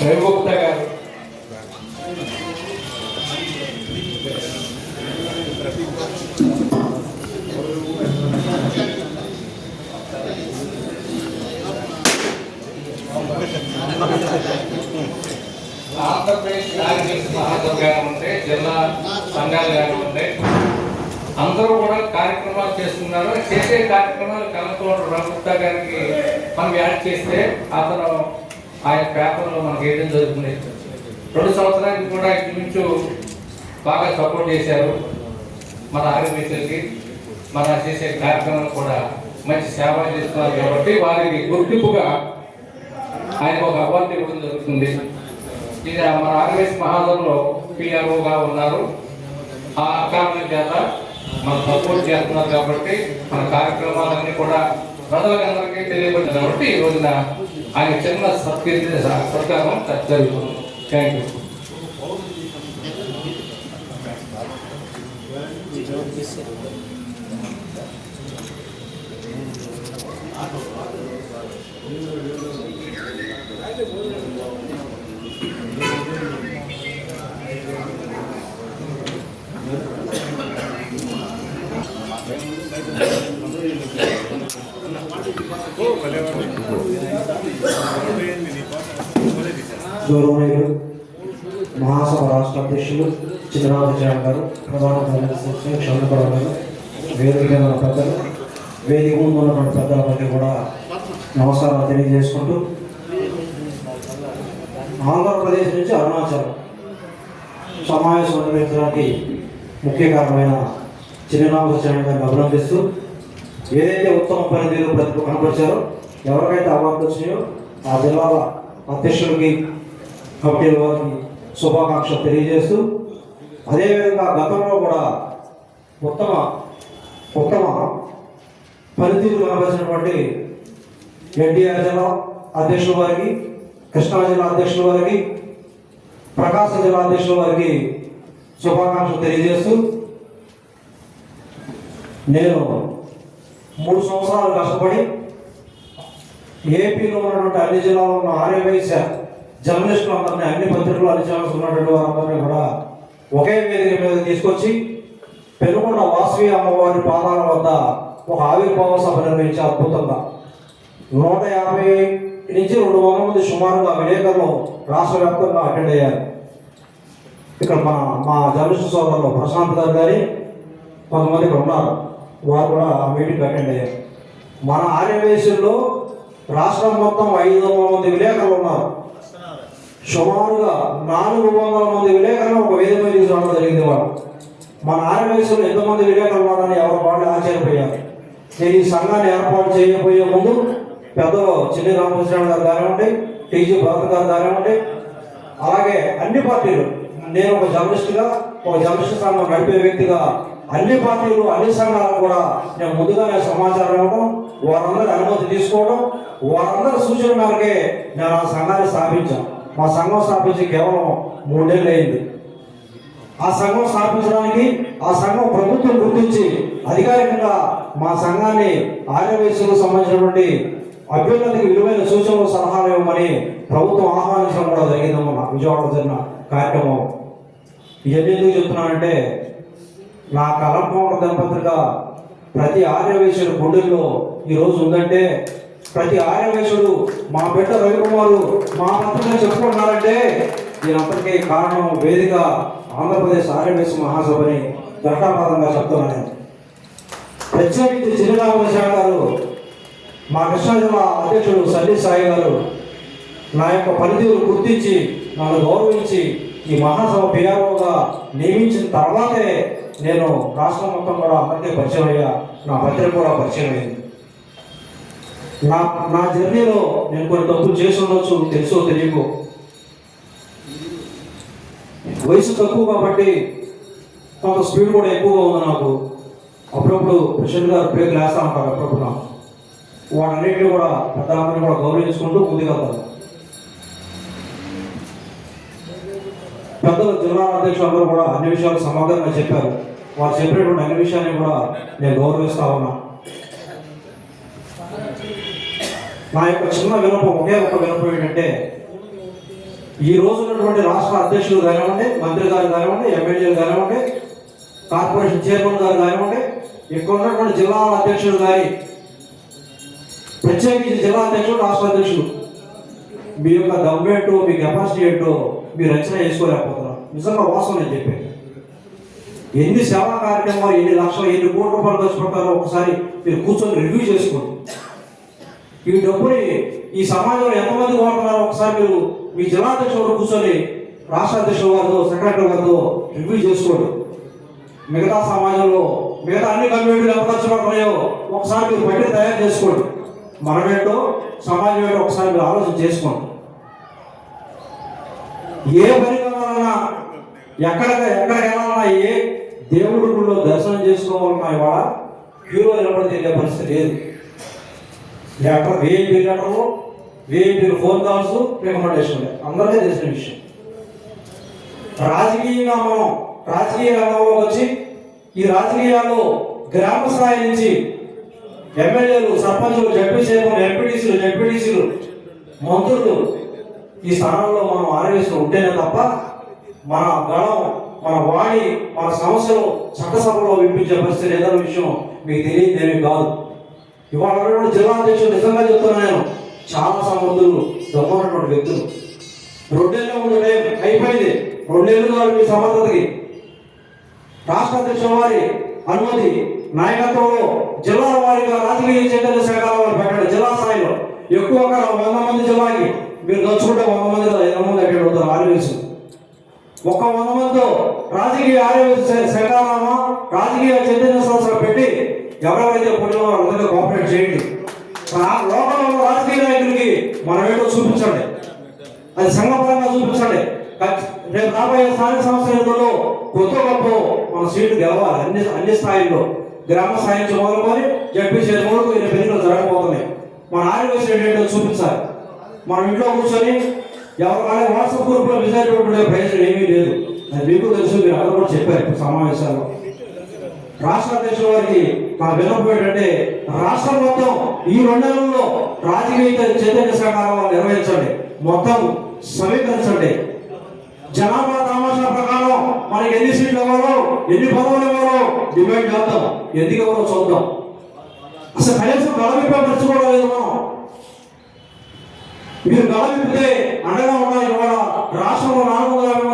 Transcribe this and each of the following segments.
రవిగుప్త గారు. ఆంధ్రప్రదేశ్ కార్యదర్శి మహాసభ గారు ఉంటే జిల్లా సంఘాలు గారు ఉంటే అందరూ కూడా కార్యక్రమాలు చేస్తున్నారు. చేసే కార్యక్రమాలు కలపడం రఘుగుప్తా గారికి మనం యాడ్ చేస్తే అతను ఆయన పేపర్లో మనకి వేయడం జరుగుతుంది. రెండు సంవత్సరానికి కూడా ఇంచుమించు బాగా సపోర్ట్ చేశారు. మన ఆర్గనైజర్కి మన చేసే కార్యక్రమాలు కూడా మంచి సేవ చేస్తున్నారు కాబట్టి వారికి గుర్తింపుగా ఆయనకు ఒక అవార్డు ఇవ్వడం జరుగుతుంది. ఇది మన ఆర్మీస్ మహాదంలో పిఆర్ఓగా ఉన్నారు. ఆ కారణం చేత మనం సపోర్ట్ చేస్తున్నారు కాబట్టి మన కార్యక్రమాలన్నీ కూడా ప్రజలందరికీ తెలియబడింది కాబట్టి ఈ రోజున ఆయన చిన్న సత్కీర్తి సత్కారం జరుగుతుంది. థ్యాంక్ యూ గౌరవనీయులు మహాసభ రాష్ట్ర అధ్యక్షులు చిన్నరామచంద్ర గారు ప్రధాన కార్యదర్శి చంద్రబాబు గారు వేదిక పెద్దలు వేదిక ముందు ఉన్నటువంటి పెద్దలందరికీ కూడా నమస్కారాలు తెలియజేసుకుంటూ ఆంధ్రప్రదేశ్ నుంచి అరుణాచలం సమావేశం నిర్వహించడానికి ముఖ్య కారణమైన చిన్నరామచంద్ర గారిని అభినందిస్తూ ఏదైతే ఉత్తమ పనితీరు ప్రతి కనపరిచారో ఎవరికైతే అవార్డు వచ్చినాయో ఆ జిల్లాల అధ్యక్షులకి కమిటీల వారికి శుభాకాంక్షలు తెలియజేస్తూ అదేవిధంగా గతంలో కూడా ఉత్తమ ఉత్తమ పనితీరు కనపరిచినటువంటి ఎన్టీఆర్ జిల్లా అధ్యక్షుల వారికి కృష్ణా జిల్లా అధ్యక్షుల వారికి ప్రకాశం జిల్లా అధ్యక్షుల వారికి శుభాకాంక్షలు తెలియజేస్తూ నేను మూడు సంవత్సరాలు కష్టపడి ఏపీలో ఉన్నటువంటి అన్ని జిల్లాలో ఉన్న ఆర్యవైశ్య జర్నలిస్టులు అందరినీ అన్ని పత్రికలు అన్ని ఛానల్స్ ఉన్నటువంటి వారందరినీ కూడా ఒకే వేదిక మీద తీసుకొచ్చి పెనుకొండ వాసవి అమ్మవారి పాదాల వద్ద ఒక ఆవిర్భావ సభ నిర్వహించి అద్భుతంగా నూట యాభై నుంచి రెండు వందల మంది సుమారుగా విలేకరులు రాష్ట్ర వ్యాప్తంగా అటెండ్ అయ్యారు. ఇక్కడ మన మా జర్నలిస్ట్ సోదరులు ప్రశాంత్ గారు గారి కొంతమంది ఇక్కడ ఉన్నారు. వారు కూడా ఆ మీటింగ్ అటెండ్ అయ్యారు. మన ఆర్యవేశంలో రాష్ట్రం మొత్తం ఐదు వందల మంది విలేకరులు ఉన్నారు. సుమారుగా నాలుగు వందల మంది విలేకరులు ఒక వేద మీద తీసుకురావడం జరిగింది వాళ్ళు మన ఆర్యవేశంలో ఎంతమంది విలేకరులు ఉన్నారని ఎవరు వాళ్ళు ఆశ్చర్యపోయారు. నేను ఈ సంఘాన్ని ఏర్పాటు చేయబోయే ముందు పెద్దలు చిన్ని రామకృష్ణ గారు కానివ్వండి టీజీ భరత్ గారు కానివ్వండి అలాగే అన్ని పార్టీలు. నేను ఒక జర్నలిస్ట్గా ఒక జర్నలిస్ట్ సంఘం నడిపే వ్యక్తిగా అన్ని పార్టీలు అన్ని సంఘాలకు కూడా నేను ముందుగానే సమాచారం ఇవ్వడం వారందరి అనుమతి తీసుకోవడం వారందరి సూచన మేరకే నేను ఆ సంఘాన్ని స్థాపించాను. మా సంఘం స్థాపించి కేవలం మూడేళ్ళు అయింది. ఆ సంఘం స్థాపించడానికి ఆ సంఘం ప్రభుత్వం గుర్తించి అధికారికంగా మా సంఘాన్ని ఆర్యవేశ్యకు సంబంధించినటువంటి అభ్యున్నతికి విలువైన సూచనలు సలహాలు ఇవ్వమని ప్రభుత్వం ఆహ్వానించడం కూడా జరిగిందమ్మా విజయవాడలో జరిగిన కార్యక్రమం. ఇవన్నీ ఎందుకు చెప్తున్నానంటే నా కలంపౌండ దంపత్రిక ప్రతి ఆర్యవేశ్యుడు గుండెల్లో ఈరోజు ఉందంటే ప్రతి ఆర్యవేశుడు మా బిడ్డ రవికుమారు మా పత్రిక చెప్పుకుంటున్నారంటే దీనంతటికీ కారణం వేదిక ఆంధ్రప్రదేశ్ ఆర్యవేశ మహాసభని ఘటాపాదంగా చెప్తున్నాను ప్రత్యేకించి ప్రత్యేకించి శాఖ గారు మా కృష్ణా జిల్లా అధ్యక్షుడు సల్లి సాయి గారు నా యొక్క పనితీరు గుర్తించి నన్ను గౌరవించి ఈ మహాసభ పిఆర్ఓగా నియమించిన తర్వాతే నేను రాష్ట్రం మొత్తం కూడా అందరికీ పరిచయం అయ్యా. నా పత్రిక కూడా పరిచయం అయింది నా నా జర్నీలో నేను కొన్ని తప్పులు చేసి ఉండొచ్చు తెలుసో తెలియకో. వయసు తక్కువ కాబట్టి కొంత స్పీడ్ కూడా ఎక్కువగా ఉంది నాకు. అప్పుడప్పుడు ప్రెసిడెంట్ గారు బ్రేక్ వేస్తా ఉంటారు అప్పుడప్పుడు నాకు. వాటన్నిటిని కూడా పెద్దలందరినీ కూడా గౌరవించుకుంటూ ముందుకెళ్తారు. పెద్దలు జిల్లా అధ్యక్షులు అందరూ కూడా అన్ని విషయాలు సమగ్రంగా చెప్పారు. వారు చెప్పినటువంటి అన్ని విషయాన్ని కూడా నేను గౌరవిస్తా ఉన్నాను నా యొక్క చిన్న వినపం ఒకే ఒక వినపం ఏంటంటే ఈ రోజు ఉన్నటువంటి రాష్ట్ర అధ్యక్షులు కానివ్వండి మంత్రి గారు కానివ్వండి ఎమ్మెల్యేలు కానివ్వండి కార్పొరేషన్ చైర్మన్ గారు కానివ్వండి ఇక్కడ ఉన్నటువంటి జిల్లాల అధ్యక్షులు కానీ ప్రత్యేకించి జిల్లా అధ్యక్షుడు రాష్ట్ర అధ్యక్షుడు మీ యొక్క దమ్ము ఏంటో మీ కెపాసిటీ ఏంటో మీరు రచన చేసుకోలేకపోతున్నారు నిజంగా వాస్తవం నేను చెప్పాను ఎన్ని సేవా కార్యక్రమాలు ఎన్ని లక్షలు ఎన్ని కోట్ల రూపాయలు ఖర్చు పెట్టారో ఒకసారి మీరు కూర్చొని రివ్యూ చేసుకోండి. ఈ డబ్బుని ఈ సమాజంలో ఎంతమంది వాడుతున్నారో ఒకసారి మీరు మీ జిల్లా అధ్యక్షుడు కూర్చొని రాష్ట్ర అధ్యక్షుడు వారితో సెక్రటరీ వారితో రివ్యూ చేసుకోండి. మిగతా సమాజంలో మిగతా అన్ని కమ్యూనిటీలు ఎంత ఖర్చు ఒకసారి మీరు బట్టి తయారు చేసుకోండి. మనమేంటో సమాజం ఏంటో ఒకసారి మీరు ఆలోచన చేసుకోండి. ఏ పని కావాలన్నా ఎక్కడ ఎక్కడ వెళ్ళాలన్నా ఏ దేవుడి గుడిలో దర్శనం చేసుకోవాలన్నా ఇవాళ క్యూలో నిలబడి తెలియ పరిస్థితి లేదు. లేకపోతే వేయింపీ లెటర్లు వీఐపీ ఫోన్ కాల్స్ రికమెండేషన్ అందరికీ తెలిసిన విషయం. రాజకీయంగా మనం రాజకీయ రంగంలోకి వచ్చి ఈ రాజకీయాల్లో గ్రామ స్థాయి నుంచి ఎమ్మెల్యేలు సర్పంచులు జడ్పీ చైర్మన్ ఎంపీటీసీలు జడ్పీటీసీలు మంత్రులు ఈ స్థానంలో మనం ఆరవేసుకుని ఉంటేనే తప్ప మన గళం మన వాణి మన సమస్యలు చట్టసభలో వినిపించే పరిస్థితి లేదన్న విషయం మీకు తెలియదేమీ కాదు. ఇవాళ ఉన్నటువంటి జిల్లా అధ్యక్షుడు నిజంగా చెప్తున్నా నేను. చాలా సమర్థులు దొంగనటువంటి వ్యక్తులు. రెండేళ్ళు ఉన్న టైం అయిపోయింది. రెండేళ్ళు కాదు మీ సమర్థతకి. రాష్ట్ర అధ్యక్షుల వారి అనుమతి నాయకత్వంలో జిల్లాల వారిగా రాజకీయ చైతన్య శాఖల వారు పెట్టండి. జిల్లా స్థాయిలో ఎక్కువగా వంద మంది జిల్లాకి మీరు దోచుకుంటే వంద మంది ఇరవై మంది ఎక్కడ అవుతారు ఆర్యవేసి. ఒక్క వంద మందితో రాజకీయ ఆర్యవేసి శాఖానామా రాజకీయ చైతన్య సంస్థలు పెట్టి ఎవరెవరైతే పోటీలో వాళ్ళందరూ అందరికీ కోఆపరేట్ చేయండి. రా- లోకంలో ఉన్న రాజకీయ నాయకులకి మనం ఏంటో చూపించండి. అది సంఘపరంగా చూపించండి. రేపు రాబోయే స్థానిక సంస్థల ఎన్నికల్లో కొత్త గొప్ప మన సీటు గెలవాలి. అన్ని అన్ని స్థాయిల్లో. గ్రామ స్థాయి నుంచి మొదలుకొని జడ్పీ వరకు వీరి పెరుగులు జరగబోతున్నాయి. మన ఆరోగ్య ఏంటో చూపించాలి. మన ఇంట్లో కూర్చొని ఎవరు వాళ్ళ వాట్సాప్ గ్రూప్లో మెసేజ్ పెట్టుకునే ప్రయోజనం ఏమీ లేదు. అది మీకు తెలుసు మీరు అందరూ కూడా చెప్పారు సమావేశాల్లో. రాష్ట్ర అధ్యక్షుల వారికి నా విన్నపం ఏంటంటే రాష్ట్రం మొత్తం ఈ రెండు నెలల్లో రాజకీయ చైతన్య సహకారం నిర్వహించండి. మొత్తం సమీకరించండి. జనాభా తమాషా ప్రకారం మనకి ఎన్ని సీట్లు ఇవ్వాలో ఎన్ని పదవులు ఇవ్వాలో డిమాండ్ చేద్దాం ఎందుకు ఇవ్వాలో చూద్దాం. అసలు కనీసం గడవిపై మర్చిపోవడం లేదు మనం. మీరు గడవిపితే అండగా ఉన్నాయి ఇవాళ రాష్ట్రంలో నాలుగు వందల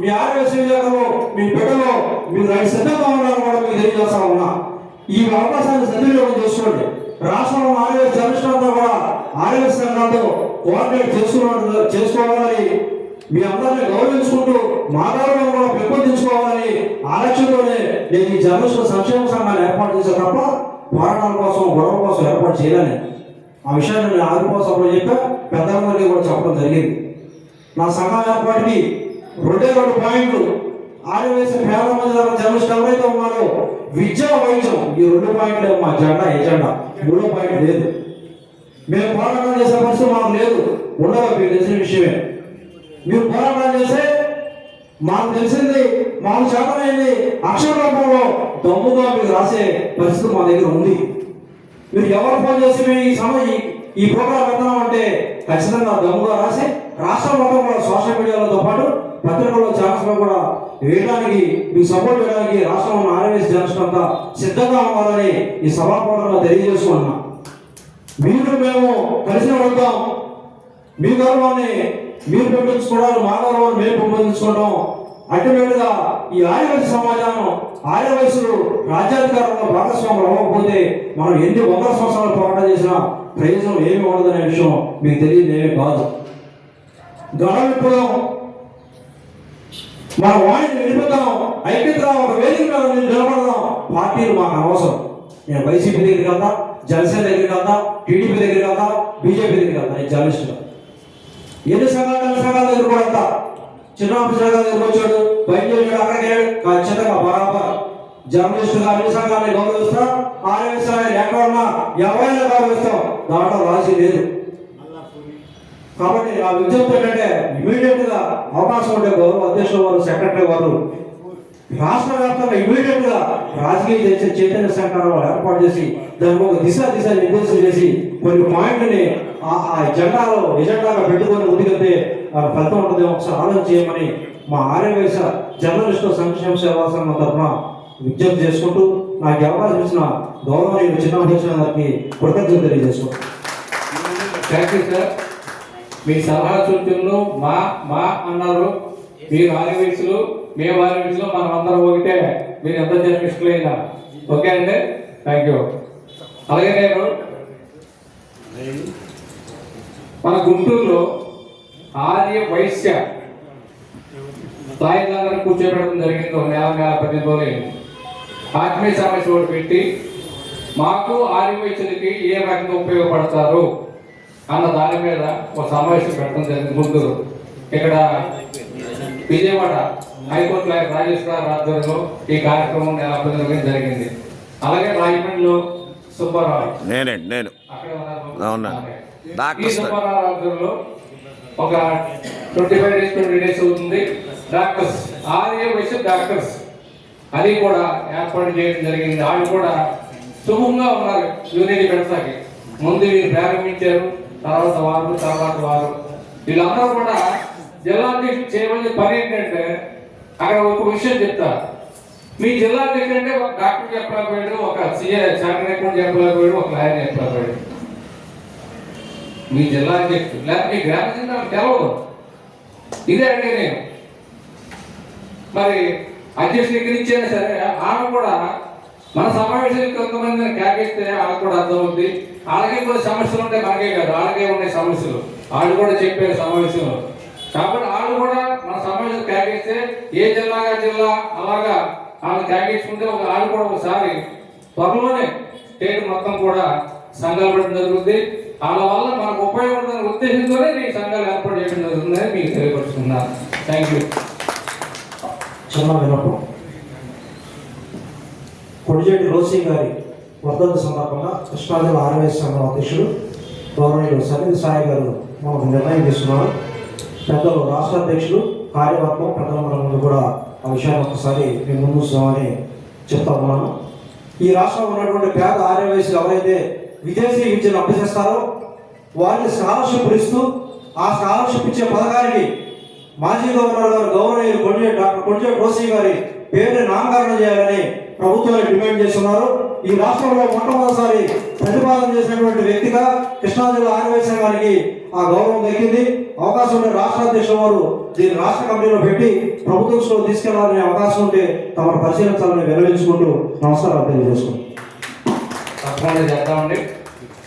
మీ ఆరోగ్య విలేకరులు మీ బిడ్డలు మీరు రైతు సిద్ధంగా ఉన్నారు కూడా మీకు తెలియజేస్తా ఉన్నా. ఈ అవకాశాన్ని సద్వినియోగం చేసుకోండి. రాష్ట్రంలో ఆరోగ్య జనరేషన్ కూడా ఆరోగ్య సంఘాలతో కోఆర్డినేట్ చేసుకున్న చేసుకోవాలని మీ అందరిని గౌరవించుకుంటూ మా కూడా పెంపొందించుకోవాలని ఆలక్ష్యంతోనే నేను ఈ జర్నలిస్టుల సంక్షేమ సంఘాన్ని ఏర్పాటు చేశాను తప్ప పోరాటాల కోసం గొడవ కోసం ఏర్పాటు చేయాలని. ఆ విషయాన్ని నేను ఆదిపో చెప్పా పెద్దలందరికీ కూడా చెప్పడం జరిగింది. నా సంఘం ఏర్పాటుకి రెండే రెండు పాయింట్లు ఆడవేసిన పేద మంది జర్నలిస్ట్ ఎవరైతే ఉన్నారో విద్య వైద్యం ఈ రెండు పాయింట్లు మా జెండా ఎజెండా మూడో పాయింట్ లేదు. మేము పోరాటం చేసే పరిస్థితి మాకు లేదు. ఉండదు మీకు తెలిసిన విషయమే. మీరు పోరాటం చేస్తే మాకు తెలిసింది మాకు చేతనైంది. అక్షర రూపంలో దమ్ముగా మీరు రాసే పరిస్థితి మా దగ్గర ఉంది. మీరు ఎవరు ఫోన్ చేసి మేము ఈ సమయం ఈ- ఈ ప్రోగ్రాం పెడతాం అంటే ఖచ్చితంగా దమ్ముగా రాసి రాష్ట్ర మొత్తం కూడా సోషల్ మీడియాలతో పాటు పత్రికల్లో ఛానల్స్లో కూడా వేయడానికి మీకు సపోర్ట్ చేయడానికి రాష్ట్రంలో ఉన్న ఆర్ఎస్ జర్నలిస్ట్ అంతా సిద్ధంగా అవ్వాలని ఈ సభాపూర్వకంగా తెలియజేసుకుంటున్నా మీరు మేము కలిసి వెళ్తాం. మీ గౌరవాన్ని మీరు పెంపొందించుకోవడానికి మా గౌరవాన్ని మేము పెంపొందించుకోవడం అల్టిమేట్ ఈ ఆర్యవైశ్య సమాజాన్ని ఆర్యవయసులు రాజ్యాధికారంలో భాగస్వాములు అవ్వకపోతే మనం ఎన్ని వందల సంవత్సరాలు పోరాటం చేసినా ప్రయోజనం ఏమి ఉండదనే విషయం మీకు తెలియదు ఏమీ కాదు. గణ విప్లవం మన వాణిని నిలుపుతాం ఐక్యతగా ఒక వేదిక నేను నిలబడదాం. పార్టీలు మాకు అవసరం నేను వైసీపీ దగ్గరికి వెళ్తా జనసేన దగ్గరికి వెళ్తా టీడీపీ దగ్గరికి వెళ్తా బీజేపీ దగ్గరికి వెళ్తా నేను జర్నలిస్టుగా ఎన్ని సంఘాలు అన్ని సంఘాల దగ్గర కూడా వెళ్తా. చిన్నప్పుడు సంఘాల దగ్గర వచ్చాడు బయట అక్కడికి ఖచ్చితంగా బరాబర్. జర్నలిస్టుగా అన్ని సంఘాలని గౌరవిస్తాం. ఆర్ఎస్ఐ ఎక్కడ ఉన్నా ఎవరైనా గౌరవిస్తాం. దాంట్లో రాసి లేదు. కాబట్టి ఆ విజ్ఞప్తి ఏంటంటే ఇమీడియట్గా అవకాశం ఉండే గౌరవ అధ్యక్షుల వారు సెక్రటరీ వారు. రాష్ట్ర వ్యాప్తంగా ఇమీడియట్గా రాజకీయ చేసే చైతన్య సంఘాలు ఏర్పాటు చేసి దాని ఒక దిశ దిశ నిర్దేశం చేసి కొన్ని పాయింట్ని ఆ ఆ జెండాలో ఎజెండాగా పెట్టుకొని ముందుకెళ్తే ఫలితం ఉంటుంది ఒకసారి ఆలోచన చేయమని మా ఆర్యవేశ జర్నలిస్టు సంక్షేమ సేవా సంఘం తరఫున విజ్ఞప్తి చేసుకుంటూ నాకు అవకాశం ఇచ్చిన గౌరవనీయులు చిన్న అధ్యక్షుల గారికి కృతజ్ఞత తెలియజేసుకుంటాను థ్యాంక్ యూ సార్ మీ సలహా సూచనలు మా మా అన్నారు. మీరు ఆర్యవీసులు మేము ఆర్యవీసులు మనం అందరం ఒకటే. మీరు ఎంత జర్నలిస్టులైనా ఓకే అండి? థ్యాంక్ యూ అలాగే నేను మన గుంటూరులో ఆర్య వైశ్య సాయంత్రం కూర్చోబెట్టడం జరిగింది ఒక నెల నెల పది రోజులు ఆత్మీయ సమావేశం ఒకటి పెట్టి మాకు ఆర్య వైశ్యులకి ఏ రకంగా ఉపయోగపడతారు? అన్న దాని మీద ఒక సమావేశం పెట్టడం జరిగింది గుంటూరు ఇక్కడ విజయవాడ హైకోర్టు లాయర్ గారు ఆధ్వర్యంలో ఈ కార్యక్రమం నెల పది రోజులు జరిగింది. అలాగే రాజమండ్రిలో సుబ్బారావు. నేనండి నేను. సుబ్బారావు ఆధ్వర్యంలో ఒక twenty five days twenty days అవుతుంది డాక్టర్స్ ఆర్ఏ వయసు డాక్టర్స్ అది కూడా ఏర్పాటు చేయడం జరిగింది. వాళ్ళు కూడా సుఖంగా ఉన్నారు. యూనిటీ పెడతాకి. ముందు వీరు ప్రారంభించారు. తర్వాత వారు తర్వాత వారు. వీళ్ళందరూ కూడా జిల్లా అధ్యక్షుడు చేయవలసిన పని ఏంటంటే అక్కడ ఒక విషయం చెప్తా. మీ జిల్లా అధ్యక్షుడు అంటే ఒక డాక్టర్ చెప్పలేకపోయాడు ఒక సీఏ చార్టర్ అకౌంట్ చెప్పలేకపోయాడు ఒక లాయర్ చెప్పలేకపోయాడు. మీ జిల్లా అధ్యక్షుడు లేకపోతే మీ గ్రామ జిల్లా తెలవదు. ఇదే అండి నేను. మరి అధ్యక్షుడు ఎక్కడి నుంచైనా సరే ఆమె కూడా మన సమావేశానికి కొంతమందిని కేకేస్తే వాళ్ళకి కూడా అర్థమవుద్ది వాళ్ళకి కూడా సమస్యలు ఉంటాయి మనకే కాదు వాళ్ళకే ఉన్నాయి సమస్యలు. వాళ్ళు కూడా చెప్పారు సమావేశంలో. కాబట్టి వాళ్ళు కూడా మన సమావేశం కేకేస్తే ఏ జిల్లాగా జిల్లా అలాగా వాళ్ళు కేకేసుకుంటే ఒక వాళ్ళు కూడా ఒకసారి త్వరలోనే స్టేట్ మొత్తం కూడా సంఘాలు పెట్టడం జరుగుతుంది వాళ్ళ వల్ల మనకు ఉపయోగపడుతున్న ఉద్దేశంతోనే ఈ సంఘాలు ఏర్పాటు చేయడం జరుగుతుందని మీకు తెలియపరుచుకున్నాను. థ్యాంక్ యూ చిన్న వినప్పుడు కొడిజేటి రోసి గారి వర్ధంతి సందర్భంగా కృష్ణా జిల్లా సంఘం అధ్యక్షుడు గౌరవనీయులు సన్నిధి సాయి గారు మనకు నిర్ణయం తీసుకున్నారు పెద్దలు రాష్ట్ర అధ్యక్షులు కార్యవర్గం పెద్దల కూడా ఆ విషయాన్ని ఒకసారి మేము ముందు చెప్తా ఉన్నాను. ఈ రాష్ట్రంలో ఉన్నటువంటి పేద ఆర్యవయసులు ఎవరైతే విదేశీ విద్యను అభ్యసిస్తారో వారికి స్కాలర్షిప్ ఇస్తూ ఆ స్కాలర్షిప్ ఇచ్చే పథకానికి మాజీ గవర్నర్ గారు గౌరవనీయులు కొంజే డాక్టర్ కొంజే రోసి గారి పేరుని నామకరణం చేయాలని ప్రభుత్వాన్ని డిమాండ్ చేస్తున్నారు. ఈ రాష్ట్రంలో మొట్టమొదటిసారి ప్రతిపాదన చేసినటువంటి వ్యక్తిగా కృష్ణా జిల్లా ఆదివేశం గారికి ఆ గౌరవం దక్కింది. అవకాశం ఉంటే రాష్ట్ర అధ్యక్షుల వారు దీన్ని రాష్ట్ర కమిటీలో పెట్టి ప్రభుత్వ దృష్టిలో తీసుకెళ్ళాలనే అవకాశం ఉంటే తమను పరిశీలించాలని విన్నవించుకుంటూ నమస్కారాలు తెలియజేసుకుంటాం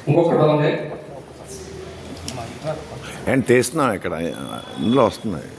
ఇంకొకటి ఉంది అండ్ తీస్తున్నాం ఇక్కడ? ఇందులో వస్తున్నాయి.